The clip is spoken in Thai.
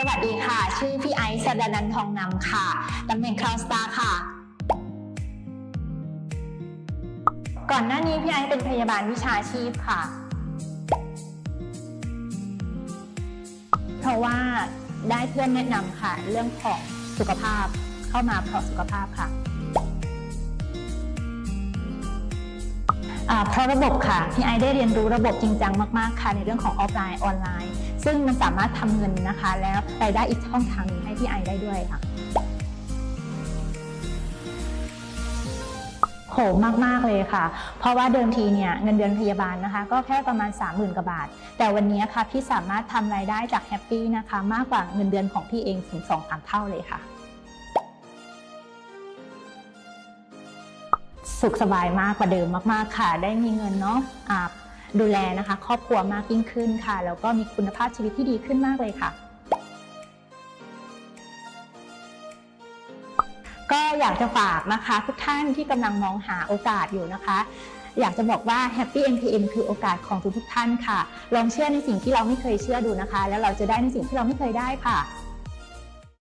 สวัสดีค่ะ ชื่อพี่ไอซ์สดานันทองนำค่ะ ตำแหน่งคลาวสตาร์ค่ะ ก่อนหน้านี้พี่ไอซ์เป็นพยาบาลวิชาชีพค่ะ เพราะว่าได้เพื่อนแนะนำค่ะ เรื่องของสุขภาพเข้ามาเพราะสุขภาพค่ะเพราะระบบค่ะ พี่ไอซ์ได้เรียนรู้ระบบจริงจังมาก ๆ ค่ะ ในเรื่องของออฟไลน์ออนไลน์ ซึ่งมันสามารถทำเงินนะคะ แล้วรายได้อีกช่องทางหนึงให้พี่ไอได้ด้วยค่ะโหมาก ๆ เลยค่ะ เพราะว่าเดิมทีเนี่ยเงินเดือนพยาบาลนะคะ ก็แค่ประมาณ 30,000กว่าบาท แต่วันนี้ค่ะพี่สามารถทำรายได้จากแฮปปี้นะคะ มากกว่าเงินเดือนของพี่เองถึง2 3เท่าเลยค่ะ สุขสบายมากกว่าเดิมมาก ๆ ค่ะ ได้มีเงินเนาะอ่า ดูแลนะคะ ครอบครัวมากยิ่งขึ้นค่ะ แล้วก็มีคุณภาพชีวิตที่ดีขึ้นมากเลยค่ะ ก็อยากจะฝากนะคะ ทุกท่านที่กำลังมองหาโอกาสอยู่นะคะอยากจะบอกว่า Happy NPM คือโอกาสของทุกๆท่านค่ะ ลองเชื่อในสิ่งที่เราไม่เคยเชื่อดูนะคะ แล้วเราจะได้ในสิ่งที่เราไม่เคยได้ค่ะ